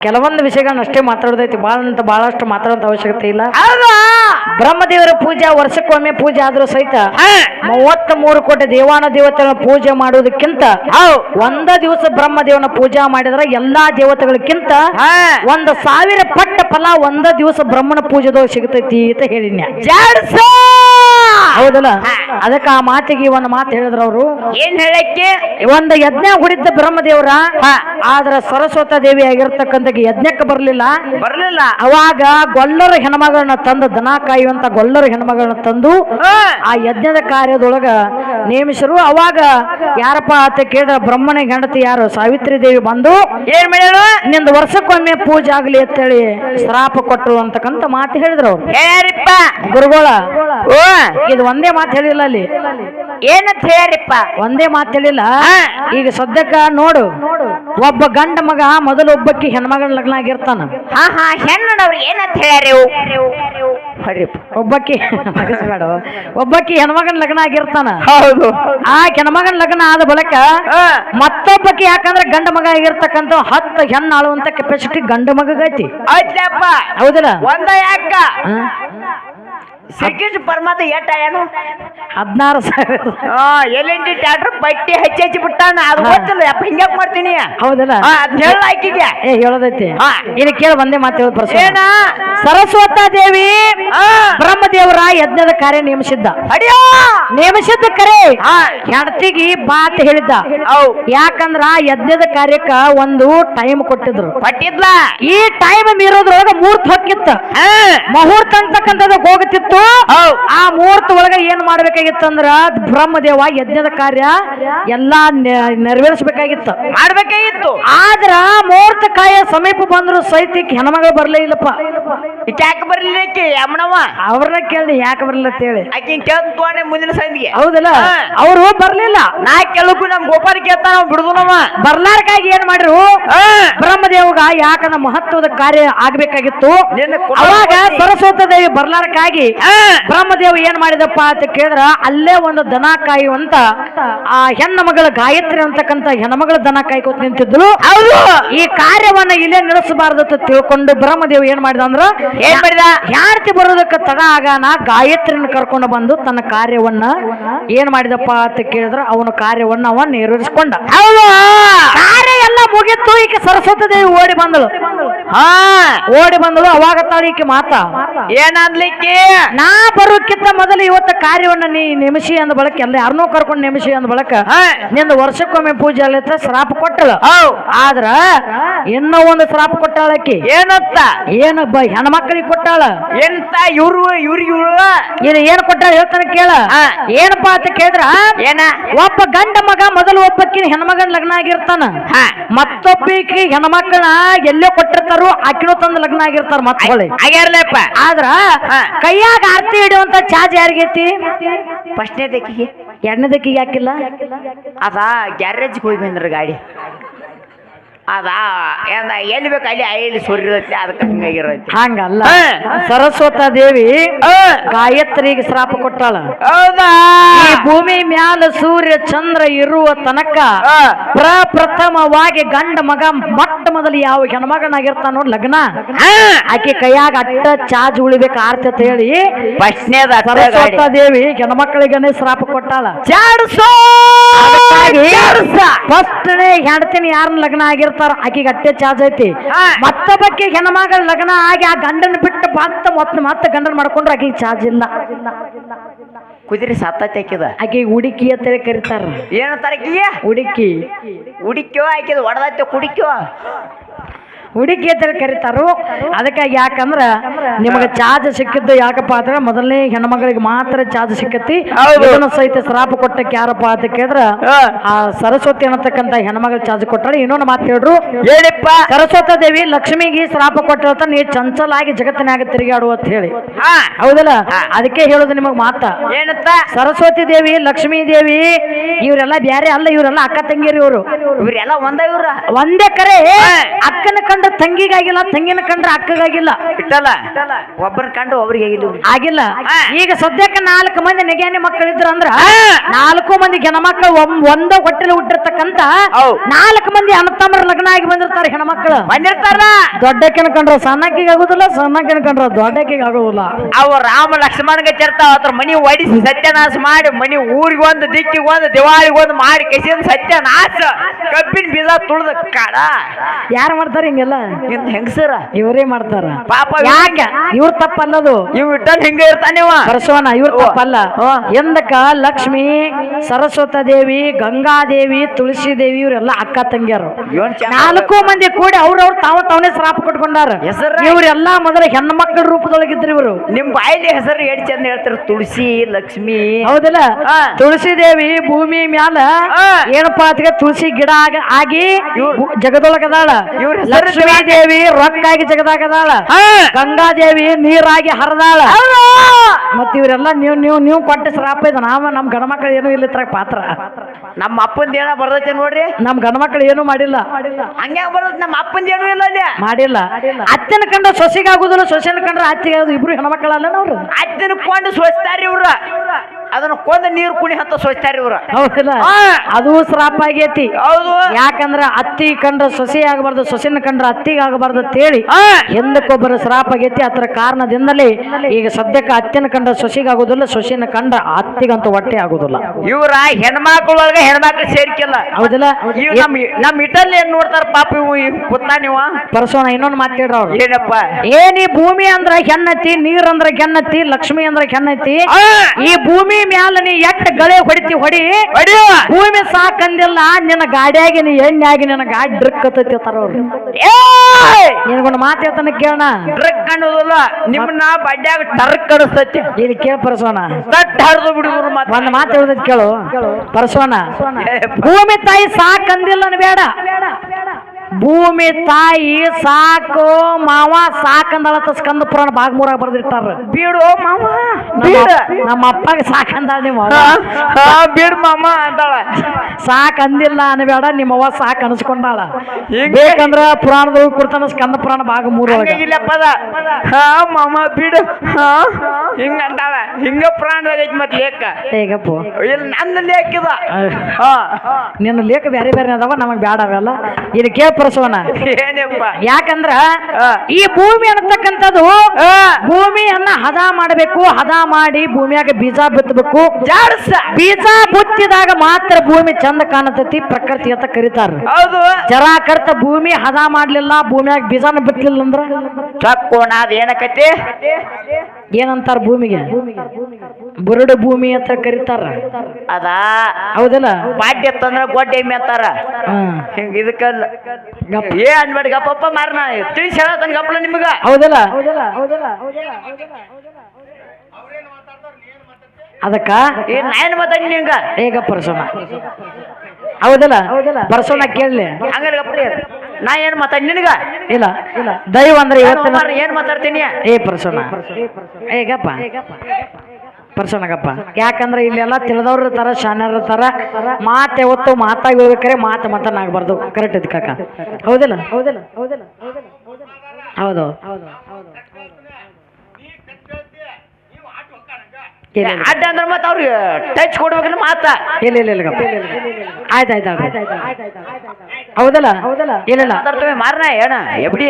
ಕೆಲವೊಂದು ವಿಷಯಗಳನ್ನ ಅಷ್ಟೇ ಮಾತಾಡೋದೈತಿ. ಭಾಳ ಅಂತ ಬಹಳಷ್ಟು ಮಾತಾಡುವಂತ ಅವಶ್ಯಕತೆ ಇಲ್ಲ. ಬ್ರಹ್ಮದೇವರ ಪೂಜಾ ವರ್ಷಕ್ಕೊಮ್ಮೆ ಪೂಜೆ ಆದ್ರೂ ಸಹಿತ ಮೂವತ್ತ ಮೂರು ಕೋಟಿ ದೇವಾನ ದೇವತೆಗಳ ಪೂಜೆ ಮಾಡುವುದಕ್ಕಿಂತ ಒಂದ ದಿವಸ ಬ್ರಹ್ಮದೇವನ ಪೂಜಾ ಮಾಡಿದ್ರೆ ಎಲ್ಲಾ ದೇವತೆಗಳಕ್ಕಿಂತ ಒಂದ್ ಸಾವಿರ ಪಟ್ಟ ಫಲ ಒಂದ ದಿವಸ ಬ್ರಹ್ಮನ ಪೂಜೆದೊಳಗೆ ಸಿಗತೈತಿ ಅಂತ ಜಾಡ್ಸ! ಹೌದಲ್ಲ? ಅದಕ್ಕೆ ಆ ಮಾತಿಗೆ ಒಂದು ಮಾತು ಹೇಳಿದ್ರ ಅವರು. ಏನ್ ಹೇಳಕ್ಕೆ? ಒಂದು ಯಜ್ಞ ಹುಡಿದ್ದ ಬ್ರಹ್ಮದೇವರ ಆದ್ರ ಸರಸ್ವತ ದೇವಿ ಆಗಿರ್ತಕ್ಕಂಥ ಯಜ್ಞಕ್ಕೆ ಬರಲಿಲ್ಲ. ಬರ್ಲಿಲ್ಲ. ಅವಾಗ ಗೊಲ್ಲರ ಹೆಣ್ಮಗಳನ್ನ ತಂದು ದನ ಕಾಯುವಂತ ಗೊಲ್ಲರ ಹೆಣ್ಮಗಳನ್ನ ತಂದು ಆ ಯಜ್ಞದ ಕಾರ್ಯದೊಳಗ ನೇಮಿಸರು. ಅವಾಗ ಯಾರಪ್ಪ ಆತ ಕೇಳಿದ ಬ್ರಹ್ಮನ ಹೆಂಡತಿ ಯಾರು? ಸಾವಿತ್ರಿ ದೇವಿ ಬಂದು ಏನ್ ಮಾಡ್ಯಾಳು? ನಿಂದು ವರ್ಷಕ್ಕೊಮ್ಮೆ ಪೂಜೆ ಆಗ್ಲಿ ಅಂತೇಳಿ ಶ್ರಾಪ ಕೊಟ್ಟರು ಅಂತಕ್ಕಂತ ಮಾತು ಹೇಳಿದ್ರು ಅವ್ರು. ಗುರುಗಳ. ಓ. ಇದು ಒಂದೇ ಮಾತು ಹೇಳಿಲ್ಲ ಅಲ್ಲಿ. ಏನಂತ ಹೇಳ್ಯಾರಿಪ್ಪ ಒಂದೇ ಮಾತು ಹೇಳಿಲ್ಲ. ಈಗ ಸದ್ಯಕ್ಕ ನೋಡು ಒಬ್ಬ ಗಂಡ ಮಗ ಮೊದಲು ಒಬ್ಬಕ್ಕೆ ಹೆಣ್ಮಗಳ ಲಗ್ನ ಆಗಿರ್ತಾನ ಹಾ ಹಾ ಹೆಣ್ಣವ್ರಿಗೆ ಏನಂತ ಹೇಳ್ಯಾರೇವು? ಒಬ್ಬಕ್ಕಿ. ಒಬ್ಬಕ್ಕಿ ಹೆಣ್ಮಗನ ಲಗ್ನ ಆಗಿರ್ತಾನ ಹೌದು. ಆ ಹೆಣ್ಮಗನ ಲಗ್ನ ಆದ ಬಳಿಕ ಮತ್ತೊಬ್ಬಕ್ಕಿ ಯಾಕಂದ್ರೆ ಗಂಡ ಮಗ ಆಗಿರ್ತಕ್ಕಂಥ ಹತ್ತು ಹೆಣ್ಣು ಆಳುವಂತ ಕೆಪಾಸಿಟಿ ಗಂಡ ಮಗಗೈತಿ. ಹೌದಲ್ಲ? ಒಂದ ಯಾಕ? ಆ? ಪರ್ಮಾತ ಎಟ್ ಏನು? ಹದಿನಾರು ಸಾವಿರ. ಹಾ ಟಿ ಟ್ಯಾಟ್ರ್ ಬಟ್ಟಿ ಹಚ್ಚಿ ಹಚ್ಚಿ ಬಿಟ್ಟಾನ. ಅದು ಗೊತ್ತಿಲ್ಲ ಯಪ್ಪ ಹಿಂಗ್ಯಾಕ್ ಮಾಡ್ತೀನಿ? ಹೌದಲ್ಲ? ಹಾ ಅದ್ ಹೇಳ ಆಕಿಗೆ. ಏ ಹೇಳೋದೈತಿ. ಇಲ್ಲಿ ಕೇಳಿ ಒಂದೇ ಮಾತು ಹೇಳಿ ಪರಸು ಏನ? ಸರಸ್ವತ ದೇವಿ. ಬ್ರಹ್ಮದೇವರ ಯಜ್ಞದ ಕಾರ್ಯ ನೇಮಿಸಿದ್ದ. ಅಡಿಯೋ! ನೇಮಿಸಿದ್ದ ಕರೆ. ಹೆಂಡತಿಗೆ ಬಾತ್ ಹೇಳಿದ್ದ. ಯಾಕಂದ್ರ ಯಜ್ಞದ ಕಾರ್ಯಕ್ಕ ಒಂದು ಟೈಮ್ ಕೊಟ್ಟಿದ್ರು. ಕೊಟ್ಟಿದ್ಲ? ಈ ಟೈಮ್ ಮೀರೋದ್ರೊಳಗ ಮೂರ್ತ ಹೊಕ್ಕಿತ್ತ. ಮುಹೂರ್ತ ಅಂತಕ್ಕಂಥದ್ದು ಹೋಗುತ್ತಿತ್ತು ಆ ಮುಹೂರ್ತ ಒಳಗ ಏನ್ ಮಾಡ್ಬೇಕಾಗಿತ್ತಂದ್ರ ಬ್ರಹ್ಮದೇವ ಯಜ್ಞದ ಕಾರ್ಯ ಎಲ್ಲಾ ನೆರವೇರಿಸಬೇಕಾಗಿತ್ತು. ಮಾಡ್ಬೇಕಾಗಿತ್ತು. ಆದ್ರ ಮುಹೂರ್ತ ಕಾಯ ಸಮೀಪ ಬಂದ್ರು ಸಹಿತ ಹೆಣ್ಮಗಳು ಬರ್ಲೇ ಇಲ್ಲಪ್ಪ. ಯಾಕೆ ಬರ್ಲಿಕ್ಕೆ ಯಮನವ ಅವ್ರನ್ನ ಕೇಳಿ ಯಾಕೆ ಬರ್ಲಿಲ್ಲ ಅಂತ ಹೇಳಿ. ಆಕೆ ಮುಂದಿನ ಸಂದಿಗೆ. ಹೌದಲ್ಲ? ಅವ್ರು ಬರ್ಲಿಲ್ಲ. ನಾ ಕೆಲಕು ನಮ್ ಗೋಪಾಲ ಕೇಳ್ತಾನ ಬಿಡುದನವ. ಬರ್ಲಾರ್ಕಾಗಿ ಏನ್ ಮಾಡ್ರು? ಬ್ರಹ್ಮದೇವಗ ಯಾಕಂದ್ರ ಮಹತ್ವದ ಕಾರ್ಯ ಆಗ್ಬೇಕಾಗಿತ್ತು. ಅವಾಗ. ಸರಸ್ವತ ದೇವಿ ಬರ್ಲಾರ್ಕಾಗಿ ಬ್ರಹ್ಮದೇವ ಏನ್ ಮಾಡಿದಪ್ಪ ಅಂತ ಕೇಳಿದ್ರ ಅಲ್ಲೇ ಒಂದು ದನ ಕಾಯುವಂತ ಆ ಹೆಣ್ಣ ಮಗಳ ಗಾಯತ್ರಿ ಅಂತಕ್ಕಂತ ಹೆಣ್ಮಗಳ ದನ ಕಾಯ್ಕೋತ ನಿಂತಿದ್ರು ಹೌದು. ಈ ಕಾರ್ಯವನ್ನ ಇಲ್ಲೇ ನಡೆಸಬಾರ್ದು ಅಂತ ತಿಳ್ಕೊಂಡು ಬ್ರಹ್ಮದೇವ ಏನ್ ಮಾಡಿದ ಅಂದ್ರ ಏನ್ ಮಾಡಿದ? ಯಾರ್ತಿ ಬರೋದಕ್ಕೆ ತಡ ಆಗಾನ ಗಾಯತ್ರಿನ ಕರ್ಕೊಂಡು ಬಂದು ತನ್ನ ಕಾರ್ಯವನ್ನ ಏನ್ ಮಾಡಿದಪ್ಪ ಅಂತ ಕೇಳಿದ್ರ ಅವನ ಕಾರ್ಯವನ್ನ ಅವ ನೆರವೇರಿಸ್ಕೊಂಡ. ಮುಗಿತ್ತು ಈಕೆ ಸರಸ್ವತಿ ದೇವಿ ಓಡಿ ಬಂದಳು. ಹಾ ಓಡಿ ಬಂದಳು. ಅವಾಗ ತಾಳಿಕೆ ಈಕೆ ಮಾತ. ಏನನ್ಲಿಕ್ಕೆ? ನಾ ಬರೋಕ್ಕಿಂತ ಮೊದಲು ಇವತ್ತು ಕಾರ್ಯವನ್ನ ನೀ ನಿಮಿಷಿ ಅಂದ ಬಳಕ ಎಲ್ಲ ಯಾರನ್ನೂ ಕರ್ಕೊಂಡು ನಿಮಿಷಿ ಅಂದ ಬಳಕ. ನಿಂದ ವರ್ಷಕ್ಕೊಮ್ಮೆ ಪೂಜೆ ಆಗಲಿತ್ತ ಶ್ರಾಪ ಕೊಟ್ಟಳು. ಹೌ ಆದ್ರ ಇನ್ನೂ ಒಂದು ಶ್ರಾಪ ಕೊಟ್ಟಾಳಕಿ ಏನತ್ತ ಏನಬ್ಬ ಹೆಣ್ಮಕ್ಳಿಗೆ ಕೊಟ್ಟಾಳ. ಎಂತ ಇವ್ರು ಇವ್ರು ಇವ್ರು ಇದು ಏನ್ ಕೊಟ್ಟಾಳ ಹೇಳ್ತಾನೆ ಕೇಳ. ಏನಪ್ಪ ಅಂತ ಕೇಳಿದ್ರ? ಏನ? ಒಬ್ಬ ಗಂಡ ಮಗ ಮೊದಲು ಒಬ್ಬಕ್ಕಿನ ಹೆಣ್ಮಗನ್ ಲಗ್ನ ಆಗಿರ್ತಾನ. ಹಾ. ಮತ್ತೊಬ್ಬಕಿ ಹೆಣ್ಮಕ್ಳನ್ನ ಎಲ್ಲೋ ಕೊಟ್ಟಿರ್ತಾರೋ ಆಕಿನೂ ತಂದು ಲಗ್ನ ಆಗಿರ್ತಾರ ಮತ್ತೊಳ್ಳಿ ಆಗ್ಯಾರ್ಲಪ್ಪ. ಆದ್ರ. ಕೈಯಾಗ ಆರ್ತಿ ಹಿಡಿಯುವಂತ ಚಾರ್ಜ್ ಯಾರಿಗೈತಿ? ಫಸ್ಟ್ನೇದಕ್ಕಿಗೆ ಎರಡನೇದಕ್ಕಿಗೆ ಯಾಕಿಲ್ಲ ಅದ ಗ್ಯಾರೇಜ್ಗೆ ಹೋಗಿ ಬಂದ್ರ ಗಾಡಿ. ಅದ. ಏನ ಎಲ್ಲಿ ಬೇಕು ಅಲ್ಲಿ ಐಲಿ ಸುರಿರುತ್ತೆ ಅದಕ್ಕೆ ಹಂಗಾಗಿರುತ್ತೆ ಹಂಗಲ್ಲ. ಸರಸ್ವತ ದೇವಿ ಗಾಯತ್ರಿಗೆ ಶ್ರಾಪ ಕೊಟ್ಟಾಳ. ಹೌದಾ? ಈ ಭೂಮಿ ಮ್ಯಾಲ ಸೂರ್ಯ ಚಂದ್ರ ಇರುವ ತನಕ. ಪ್ರಪ್ರಥಮವಾಗಿ ಗಂಡ ಮಗ ಮೊಟ್ಟ ಮೊದಲು ಯಾವ ಹೆಣ್ಮಗನಾಗಿರ್ತಾನೋ ಲಗ್ನ? ಹಾ. ಆಕೆ ಕೈಯಾಗ ಅಟ್ಟ ಚಾಜ್ ಉಳಿಬೇಕು ಆರ್ತತೆ ಅಂತ ಹೇಳಿ ಫಸ್ಟ್ನೇದ ಸರಸ್ವತ ದೇವಿ ಹೆಣ್ಮಕ್ಳಿಗನೇ ಶ್ರಾಪ ಕೊಟ್ಟಾಳ. ಚಾಡ್ಸೋ. ಫಸ್ಟ್ನೇ ಹೆಣ್ತಿನ ಯಾರನ್ನ ಲಗ್ನ ಆಗಿರ್ತಾರ ಆಕಿಗೆ ಅಟ್ಟೆ ಚಾರ್ಜ್ ಐತಿ. ಮತ್ತೊಬ್ಬಕ್ಕೆ ಹೆಣ್ಮಗಳ ಲಗ್ನ ಆಗಿ ಆ ಗಂಡನ ಬಿಟ್ಟು ಬಂತ ಮೊತ್ತ ಮತ್ತೆ ಗಂಡನ ಮಾಡ್ಕೊಂಡ್ರೆ ಆಕಿಗೆ ಚಾರ್ಜ್ ಇಲ್ಲ. ಕುದುರೆ ಸತ್ತೈತೆ ಹಾಕಿದ ಆಕಿಗೆ ಹುಡುಕಿ ಅಂತೇಳಿ ಕರೀತಾರ. ಏನು ತರಕಿಯ ಹುಡುಕಿ. ಹುಡುಕ್ಯೋ ಹಾಕಿದ ಹೊಡೆದೈತೆ ಕುಡಿಕ್ಯೋ. ಹುಡುಕಿ ಅಂತೇಳಿ ಕರೀತಾರು? ಅದಕ್ಕೆ ಯಾಕಂದ್ರ ನಿಮಗೆ ಚಾರ್ಜ್ ಸಿಕ್ಕಿದ್ದು ಯಾಕಪ್ಪ ಅಂದ್ರೆ ಮೊದಲನೇ ಹೆಣ್ಮಗಳಿಗೆ ಮಾತ್ರ ಚಾರ್ಜ್ ಸಿಕ್ಕತಿ. ಇದನ್ನ ಸಹಿತ ಶ್ರಾಪ ಕೊಟ್ಟಕ್ಕೆ ಯಾರಪ್ಪ ಅಂತ ಕೇಳಿದ್ರ ಆ ಸರಸ್ವತಿ ಅನ್ನತಕ್ಕಂತ ಹೆಣ್ಮಗಳ ಚಾರ್ಜ್ ಕೊಟ್ಟಾಳೆ. ಇನ್ನೊಂದು ಮಾತು ಹೇಳ್ರು. ಹೇಳಿಪ್ಪ. ಸರಸ್ವತ ದೇವಿ ಲಕ್ಷ್ಮಿಗೆ ಶ್ರಾಪ ಕೊಟ್ಟಿರತ್ತ ನೀ ಚಂಚಲಾಗಿ ಜಗತ್ತಿನಾಗ ತಿರುಗಾಡು ಅಂತ ಹೇಳಿ. ಹೌದಲ್ಲ? ಅದಕ್ಕೆ ಹೇಳೋದು ನಿಮಗ್ ಮಾತ. ಏನತ್ತ ಸರಸ್ವತಿ ದೇವಿ ಲಕ್ಷ್ಮೀ ದೇವಿ ಇವರೆಲ್ಲ ಬ್ಯಾರೆ ಅಲ್ಲ ಇವರೆಲ್ಲ ಅಕ್ಕ ತಂಗಿರಿ ಇವರು. ಇವರೆಲ್ಲ ಒಂದ ಇವ್ರ ಒಂದೇ ಕರೆ. ಅಕ್ಕನ ಕಂಡು ತಂಗಿಗಾಗಿಲ್ಲ ತಂಗಿನ ಕಂಡ್ರೆ ಅಕ್ಕಗಾಗಿಲ್ಲ. ಇಟ್ಟಲ್ಲ ಒಬ್ಬರ ಕಂಡು ಒಬ್ರಿಗೆ ಆಗಿಲ್ಲ. ಈಗ ಸದ್ಯಕ್ಕೆ ನಾಲ್ಕು ಮಂದಿ ನೆಗೆನೆ ಮಕ್ಕಳು ಇದ್ರು ಅಂದ್ರ ನಾಲ್ಕು ಮಂದಿ ಹೆಣ್ಮಕ್ಳು ಒಂದ ಹೊಟ್ಟೆಲಿ ಹುಟ್ಟಿರ್ತಕ್ಕಂತ. ನಾಲ್ಕು ಮಂದಿ ಅಣ್ಣತಮ್ಮರ ಲಗ್ನ ಆಗಿ ಬಂದಿರ್ತಾರೆ ಹೆಣ್ಮಕ್ಳು. ಬಂದಿರ್ತಾರ? ದೊಡ್ಡಕ್ಕಿನ ಕಂಡ್ರ ಸಣ್ಣಕ್ಕಿಗೆ ಆಗುದಿಲ್ಲ ಸಣ್ಣಕ್ಕಿನ ಕಂಡ್ರ ದೊಡ್ಡಕ್ಕಿಗೆ ಆಗುದಿಲ್ಲ. ಅವ ರಾಮ ಲಕ್ಷ್ಮಣ ಚರ್ತಾವ ಅದ್ರ ಮನಿ ಒಡಿಸಿ ಸತ್ಯನಾಶ ಮಾಡಿ ಮನಿ ಊರಿಗೆ ಒಂದು ದಿಕ್ಕಿಗೆ ಒಂದು ದಿವಾಳಿಗೆ ಒಂದು ಮಾಡಿ ಕೆಸಿಂದ ಸತ್ಯನಾಶ. ಕಬ್ಬಿನ ಬೀಜ ತುಳಿದ ಕಾಡ. ಯಾರು ಮಾಡ್ತಾರೆ ಹಿಂಗೆಲ್ಲ? ಇಂತ ಹೆಂಗಸರ? ಇವರೇ ಮಾಡ್ತಾರ. ಪಾಪ ಯಾಕೆ? ಇವ್ರ ತಪ್ಪಲ್ಲದು. ಇವ್ ಇಟ್ಟಲ್ ಹಿಂಗ ಇರ್ತಾನೆ ಪರಶುವನ ಇವ್ರ ತಪ್ಪಲ್ಲ. ಎಂದಕ ಲಕ್ಷ್ಮಿ ಸರಸ್ವತ ದೇವಿ ಗಂಗಾದೇವಿ ತುಳಸಿ ದೇವಿ ಇವರೆಲ್ಲ ಅಕ್ಕ ತಂಗಿಯರು. ನಾಲ್ಕು ಮಂದಿ ಕೂಡಿ ಅವ್ರವ್ರು ತಾವ ತಾವನೇ ಶ್ರಾಪ ಕೊಟ್ಕೊಂಡಾರ. ಇವ್ರೆಲ್ಲಾ ಇವರೆಲ್ಲ ಮೊದಲ ಹೆಣ್ಮಕ್ಳ ಮಕ್ಕಳ ರೂಪದೊಳಗಿದ್ರು ಇವರು. ನಿಮ್ ಬಾಯಲ್ಲಿ ಹೆಸರು ಎಡ್ ಚಂದ ಹೇಳ್ತಾರ ತುಳಸಿ ಲಕ್ಷ್ಮಿ. ಹೌದಲ್ಲ? ತುಳಸಿ ದೇವಿ ಭೂಮಿ ಮ್ಯಾಲ. ಏನಪ್ಪಾ ಅದಕ್ಕೆ ತುಳಸಿ ಗಿಡ ಆಗಿ ಜಗದೊಳಗದಾಳ. ಇವ್ರ ಹೆಸರು ಲಕ್ಷ್ಮೀ ದೇವಿ ರೊಕ್ಕಾಗಿ ಜಗದಾಗದಾಳ. ಗಂಗಾದೇವಿ ನೀರಾಗಿ ಹರದಾಳ. ಮತ್ತ ಮತ್ ಇವರೆಲ್ಲ ನೀವು ನೀವು ನೀವು ಕೊಟ್ಟ ಶ್ರಾಪ ಇದೆ. ನಾವ ನಮ್ ಗಣಮಕ್ಳು ಏನು ಇಲ್ಲ ತರ ಪಾತ್ರ. ನಮ್ಮ ಅಪ್ಪಂದ ಏನ ಬರ್ತೈತೆ ನೋಡ್ರಿ. ನಮ್ ಮಕ್ಳು ಏನು ಮಾಡಿಲ್ಲ. ಹಂಗೆ ಬರ್ತೈತೆ ನಮ್ಮ ಅಪ್ಪಂದ ಏನು ಇಲ್ಲ ಅಲ್ಲಿ. ಮಾಡಿಲ್ಲ. ಅತ್ತೆನ ಕಂಡ ಸೊಸೆಗಾಗುದಿಲ್ಲ ಸೊಸೆನ ಕಂಡ್ರೆ ಅತ್ತಿಗೆ ಇಬ್ರು ಹೆಣ್ಮಕ್ಳಲ್ಲ ನೋಡ್ರಿ ಅತ್ತೆನ ಕೊಂಡು ಸೊಸ್ತಾರಿ ಇವ್ರ. ಅದನ್ನ ಕೊಂದ ನೀರು ಕುಣಿ ಹತ್ತ ಸೋಚ್ತಾರ ಇವ್ರ. ಹೌದಿಲ್ಲ? ಅದು ಶ್ರಾಪ ಆಗೇತಿ. ಹೌದು. ಯಾಕಂದ್ರ ಅತ್ತಿ ಕಂಡ್ರ ಸೊಸೆ ಆಗಬಾರ್ದು ಸೊಸೆನ ಕಂಡ್ರ ಅತ್ತಿಗೆ ಆಗಬಾರ್ದು ಅಂತೇಳಿ ಹೇಳಿ ಹಿಂದಕ್ಕೊಬ್ಬರ ಶ್ರಾಪ ಆಗೇತಿ. ಅದರ ಕಾರಣದಿಂದಲೇ ಈಗ ಸದ್ಯಕ್ಕೆ ಅತ್ತಿನ ಕಂಡ್ರ ಸೊಸೆಗಾಗುದಿಲ್ಲ ಸೊಸೆನ ಕಂಡ್ರ ಅತ್ತಿಗಂತ ಹೊಟ್ಟೆ ಆಗುದಿಲ್ಲ. ಇವ್ರ ಹೆಣ್ಮಕ್ಳೊಳಗ ಹೆಣ್ಮಕ್ಳು ಸೇರ್ಕಿಲ್ಲ. ಹೌದಿಲ್ಲ? ನಮ್ಮ ನಮ್ ಇಟಲ್ ಏನ್ ನೋಡ್ತಾರ ಪಾಪ ಇವು ಗೊತ್ತಾ ನೀವ? ಪರಸೋಣ ಇನ್ನೊಂದು ಮಾತಾಡ್ರ ಅವ್ರು. ಏನಪ್ಪ? ಏನಿ ಈ ಭೂಮಿ ಅಂದ್ರ ಹೆಣ್ಣತಿ ನೀರ್ ಅಂದ್ರ ಗೆನ್ನತಿ ಲಕ್ಷ್ಮಿ ಅಂದ್ರ ಹೆಣ್ಣತಿ ಈ ಭೂಮಿ ಮ್ಯಾಲ ನೀ ಎಟ್ಟ ಗಳೆ ಹೊಡಿತಿ ಹೊಡಿ. ಭೂಮಿ ಸಾಕಂದಿಲ್ಲ ನಿನ್ನ ಗಾಡಿಯಾಗಿ ನೀ ಎಣ್ಣೆಯಾಗಿ ನಿನ್ನ ಗಾಡಿ ಡ್ರಿಕ್ ಕತ್ತೈತಿ ಅವ್ರು. ಏಯ್! ನಿನಗೊಂದು ಮಾತು ಹೇಳ್ತಾನೆ ಕೇಳೋಣ ಡ್ರಿಕ್ ಅನ್ನೋದಿಲ್ಲ ನಿಮ್ಮನ್ನ ಬಡ್ಡ್ಯಾಗ ಟರ್ಕ್ ಅನಿಸ್ತೈತಿ. ಇಲ್ಲಿ ಕೇಳ ಪರಸೋಣ ಕಟ್ ಹರಿದು ಬಿಡುದ್ರು ಒಂದು ಮಾತು ಹೇಳ್ದೈತಿ ಕೇಳು. ಪರಸೋಣ. ಭೂಮಿ ತಾಯಿ ಸಾಕಂದಿಲ್ಲ ಬೇಡ. ಭೂಮಿ ತಾಯಿ ಸಾಕು ಮಾವ ಸಾಕಂದಳತ್ತ ಸ್ಕಂದ ಪುರಾಣ ಭಾಗ ಮೂರಾಗ ಬರ್ದಿರ್ತಾರ. ಬೀಡು ಮಾವ ನಮ್ಮ ನಮ್ಮ ಅಪ್ಪಗೆ ಸಾಕಂದಾಳ ನಿಮ್ಮ ಬೀಡು ಅವ್ವ. ಮಾಮ ಅಂದಾಳ ಸಾಕಂದಿಲ್ಲ ಅನ್ಬೇಡ ನಿಮ್ಮವ್ವ ಸಾಕ ಅನ್ಸ್ಕೊಂಡಾಳ. ಬೇಕಂದ್ರ ಪುರಾಣದೊಳಗೆ ಕೊಡ್ತಾನ ಸ್ಕಂದ ಪುರಾಣ ಭಾಗ ಮೂರು ಹಂಗಾಗಿಲ್ಲಪ್ಪದ ಹಾ ಮಾಮ ಬೀಡು. ಹಾ ಹಿಂಗ ಅಂತಾಳ ಹಿಂಗ ಪುರಾಣದಾಗ ಐತಿ ಮತ್ ಲೇಖ. ಹೇಗಪ್ಪ? ಇಲ್ಲಿ ನನ್ನ ಲೇಖ ಹಾ. ನಿನ್ನ ಲೇಖ ಬೇರೆ ಬೇರೆ ಅದಾವ ನಮಗ್ ಬೇಡ ಅವೆಲ್ಲ. ಇದಕ್ಕೆ ಪರಸವನ ಏನಪ್ಪ ಯಾಕಂದ್ರ ಈ ಭೂಮಿ ಅನ್ನತಕ್ಕಂಥದ್ದು. ಭೂಮಿಯನ್ನ ಹದ ಮಾಡಬೇಕು ಹದ ಮಾಡಿ ಭೂಮಿಯಾಗ ಬೀಜ ಬಿತ್ತಬೇಕು. ಬೀಜ ಬುತ್ತಿದಾಗ ಮಾತ್ರ ಭೂಮಿ ಚಂದ ಕಾಣತೈತಿ ಪ್ರಕೃತಿ ಅಂತ ಕರೀತಾರ. ಹೌದು. ಜರಾ ಕರ್ತ ಭೂಮಿ ಹದ ಮಾಡ್ಲಿಲ್ಲ ಭೂಮಿಯಾಗ ಬೀಜನ ಬಿತ್ತಲಿಲ್ಲ ಅಂದ್ರ? ಚಕ್ಕೋಣ ಅದ ಏನಕತಿ ಏನಂತಾರ ಭೂಮಿಗೆ? ಬುರುಡು ಭೂಮಿ ಅಂತ ಕರೀತಾರ. ಅದಾ? ಹೌದಲ್ಲ? ಪಾಡ್ಯ ತಂದ್ರ ಗೊಡ್ಡ ಎಮ್ಮೆ ಅಂತಾರ ಹ್ಮ್ ಹಿಂಗ ಇದಕ್ಕಲ್ಲ. ಏ ಅನ್ಬೇಡಿ ಗಪ್ಪಪ್ಪ ಮಾರ್ನ. ತಿಳಿಸಿ ಹೇಳತನ ಗಪ್ಪಲ ನಿಮಗ? ಹೌದಲ್ಲ? ಅದಕ್ಕ? ಏ ನಾಯನ್ ಮಾತಾಡಿ ನಿಂಗ ಏಗ ಪರ್ಸೋಣ. ಹೌದಲ್ಲ? ಪರ್ಸೋಣ ಕೇಳಲಿ. ಹಂಗಲ್ಲ ಗಪ್ಪಲಿ. ನಾ ಏನ್ ಮಾತಾಡಿ ನಿನಗ? ಇಲ್ಲ ಇಲ್ಲ. ದೈವ ಅಂದ್ರೆ ಇವತ್ತು ಏನ್ ಮಾತಾಡ್ತೀನಿ? ಏ ಪ್ರಸನ್ನ. ಹೇಗಪ್ಪ ಪ್ರಸನ್ನಗಪ್ಪ ಯಾಕಂದ್ರೆ ಇಲ್ಲೆಲ್ಲ ತಿಳಿದವ್ರ ಇರ್ತಾರ ಶಾನ್ಯರ್ ಇರ್ತಾರ ಮಾತು ಯಾವತ್ತು ಮಾತಾಗಿ ಹೇಳ್ಬೇಕಾರೆ ಮಾತು ಮಾತನಾಗಬಾರ್ದು ಕರೆಕ್ಟ್ ಇದ್ ಕಾಕ. ಹೌದಿಲ್ಲ. ಹೌದಿಲ್ಲ. ಹೌದಿಲ್ಲ. ಹೌದು ಇಲ್ಲ ಇಲ್ಲ. ಅಡ್ಡ ಅಂದ್ರೆ ಮತ್ತೆ ಅವ್ರಿಗೆ ಟಚ್ ಕೊಡ್ಬೇಕನ್ನ ಮಾತ ಇಲ್ಲ ಇಲ್ಲ ಇಲ್ಲ. ಆಯ್ತು ಆಯ್ತು ಹೌದಲ್ಲ? ಹೌದಲ್ಲ? ಇಲ್ಲ ಇಲ್ಲ ಮಾತಾಡ್ತೇವೆ ಏನ ಎಬ್ಡಿ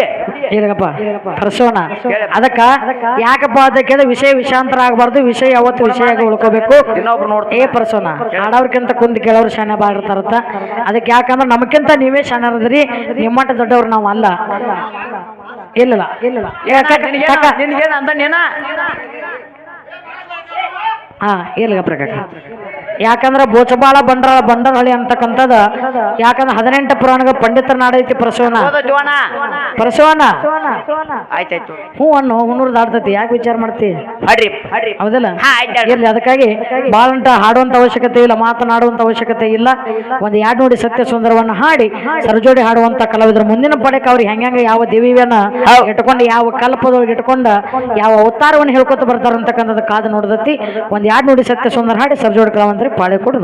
ಅದಕ್ಕ ಯಾಕಪ್ಪ ಅದಕ್ಕೆ ವಿಷಯ ವಿಷಾಂತರ ಆಗಬಾರ್ದು ವಿಷಯ ಯಾವತ್ತು ವಿಷಯ ಉಳ್ಕೋಬೇಕು? ಇನ್ನೊಬ್ರು ಏ ಪರ್ಸೋಣ ಆಡೋರ್ಕಿಂತ ಕುಂದ್ ಕೇಳೋರು ಶಾನೆ ಬಾಡಿರ್ತಾರತ್ತ ಅದಕ್ಕೆ ಯಾಕಂದ್ರೆ ನಮಕ್ಕಿಂತ ನೀವೇ ಶಾನ್ಯರದ್ರಿ ನಿಮ್ಮಟ್ಟ ದೊಡ್ಡವ್ರು ನಾವು ಅಲ್ಲ. ಇಲ್ಲ ನಿನಗೇನ ಅಂತ ನೀನ? ಹಾ ಇಲ್ಲಗ ಪ್ರಕಾಶ ಯಾಕಂದ್ರ ಬೋಚಬಾಳ ಬಂದರ ಬಂಡರಹಳ್ಳಿ ಅಂತಕ್ಕಂಥದ ಯಾಕಂದ್ರೆ ಹದಿನೆಂಟು ಪುರಾಣಗ ಪಂಡಿತರ ನಾಡೈತಿ ಪ್ರಸವನ ಪ್ರಸವನ ಆಯ್ತಾಯ್ತು. ಹ್ಞೂ ಅನ್ನು ಹುಣ್ಣೂರು ದಾಡ್ತತಿ ಯಾಕೆ ವಿಚಾರ ಮಾಡ್ತಿ? ಹೌದಲ್ಲ? ಹಾ ಇರ್ಲಿ ಅದಕ್ಕಾಗಿ ಬಾಳಂಟ ಹಾಡುವಂತ ಅವಶ್ಯಕತೆ ಇಲ್ಲ ಮಾತನಾಡುವಂತ ಅವಶ್ಯಕತೆ ಇಲ್ಲ. ಒಂದ್ ಎರಡು ನೋಡಿ ಸತ್ಯ ಸುಂದರವನ್ನ ಹಾಡಿ ಸರಜೋಡಿ ಹಾಡುವಂತ ಕಲಾವಿದರು ಮುಂದಿನ ಪಡೆಕ ಅವ್ರಿಗೆ ಹೆಂಗ ಯಾವ ದೇವಿಯನ್ನ ಇಟ್ಕೊಂಡು ಯಾವ ಕಲ್ಪದೊಳಗೆ ಇಟ್ಕೊಂಡ ಯಾವ ಅವತಾರವನ್ನು ಹೇಳ್ಕೊತ ಬರ್ತಾರ ಅಂತಕ್ಕಂಥದ್ದು ಕಾದು ನೋಡದತಿ. ಒಂದ್ ಎರಡು ನೋಡಿ ಸತ್ಯ ಸುಂದರ ಹಾಡಿ ಸರಜೋಡಿ ಕಲಾವಂತರಿಗೆ ಪಾಳೆ ಕೊಡು